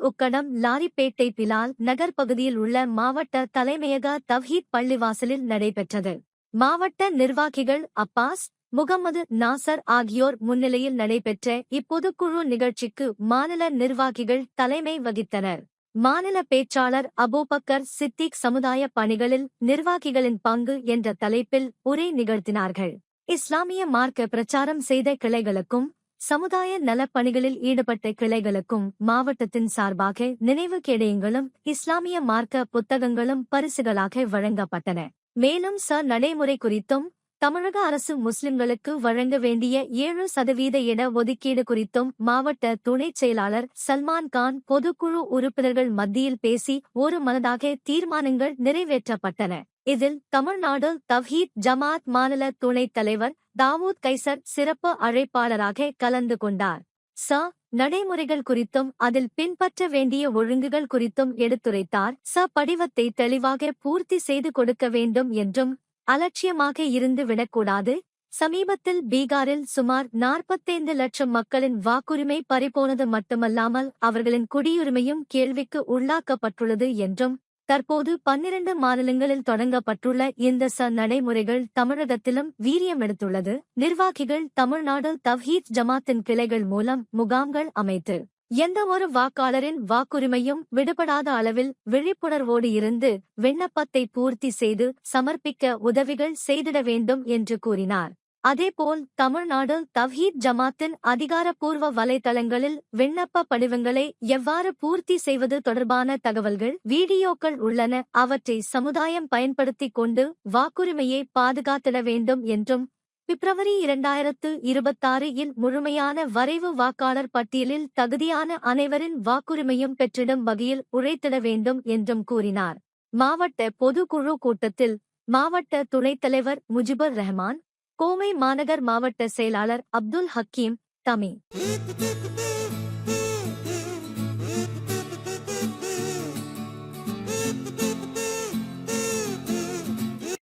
உக்கடம் லாரிப்பேட்டை பிலால் நகர் பகுதியில் உள்ள மாவட்ட தலைமையக தவ்ஹீத் பள்ளிவாசலில் நடைபெற்றது. மாவட்ட நிர்வாகிகள் அப்பாஸ் முகமது நாசர் ஆகியோர் முன்னிலையில் நடைபெற்ற இப்பொதுக்குழு நிகழ்ச்சிக்கு மாநில நிர்வாகிகள் தலைமை வகித்தனர். மாநில பேச்சாளர் அபூபக்கர் சித்திக் சமுதாய பணிகளில் நிர்வாகிகளின் பங்கு என்ற தலைப்பில் உரை நிகழ்த்தினார்கள். இஸ்லாமிய மார்க்க பிரச்சாரம் செய்த கிளைகளுக்கும் சமுதாய நலப்பணிகளில் ஈடுபட்ட கிளைகளுக்கும் மாவட்டத்தின் சார்பாக நினைவு கேடயங்களும் இஸ்லாமிய மார்க்க புத்தகங்களும் பரிசுகளாக வழங்கப்பட்டன. மேலும் ச நடைமுறை குறித்தும் தமிழக அரசு முஸ்லிம்களுக்கு வழங்க வேண்டிய ஏழு சதவீத இட ஒதுக்கீடு குறித்தும் மாவட்ட துணைச் செயலாளர் சல்மான் கான் பொதுக்குழு உறுப்பினர்கள் மத்தியில் பேசி ஒரு மனதாக தீர்மானங்கள் நிறைவேற்றப்பட்டன. இதில் தமிழ்நாடு தவ்ஹீத் ஜமாத் மாநில துணைத் தலைவர் தாவூத் கைசர் சிறப்பு அழைப்பாளராக கலந்து கொண்டார். ச. நடைமுறைகள் குறித்தும் அதில் பின்பற்ற வேண்டிய ஒழுங்குகள் குறித்தும் எடுத்துரைத்தார். ச. படிவத்தை தெளிவாக பூர்த்தி செய்து கொடுக்க வேண்டும் என்றும் அலட்சியமாக இருந்து விடக்கூடாது. சமீபத்தில் பீகாரில் சுமார் நாற்பத்தைந்து லட்சம் மக்களின் வாக்குரிமை பறிபோனது மட்டுமல்லாமல் அவர்களின் குடியுரிமையும் கேள்விக்கு உள்ளாக்கப்பட்டுள்ளது என்றும் தற்போது பன்னிரண்டு மாநிலங்களில் தொடங்கப்பட்டுள்ள இந்த ச நடைமுறைகள் தமிழகத்திலும் வீரியமெடுத்துள்ளது நிர்வாகிகள் தமிழ்நாடு தவ்ஹீத் ஜமாத்தின் கிளைகள் மூலம் முகாம்கள் அமைத்து எந்தவொரு வாக்காளரின் வாக்குரிமையும் விடுபடாத அளவில் விழிப்புணர்வோடு இருந்து விண்ணப்பத்தை பூர்த்தி செய்து சமர்ப்பிக்க உதவிகள் செய்திட வேண்டும் என்று கூறினார். அதேபோல் தமிழ்நாடு தவ்ஹீத் ஜமாத்தின் அதிகாரப்பூர்வ வலைதளங்களில் விண்ணப்ப படிவங்களை எவ்வாறு பூர்த்தி செய்வது தொடர்பான தகவல்கள் வீடியோக்கள் உள்ளன. அவற்றை சமுதாயம் பயன்படுத்திக் கொண்டு வாக்குரிமையை பாதுகாத்திட வேண்டும் என்றும் பிப்ரவரி இரண்டாயிரத்து இருபத்தாறு இல் முழுமையான வரைவு வாக்காளர் பட்டியலில் தகுதியான அனைவரின் வாக்குரிமையும் பெற்றிடும் வகையில் உழைத்திட வேண்டும் என்றும் கூறினார். மாவட்ட பொதுக்குழு கூட்டத்தில் மாவட்ட துணைத் தலைவர் முஜிபுர் ரஹ்மான் கோவை மாநகர் மாவட்ட செயலாளர் அப்துல் ஹக்கீம் தமி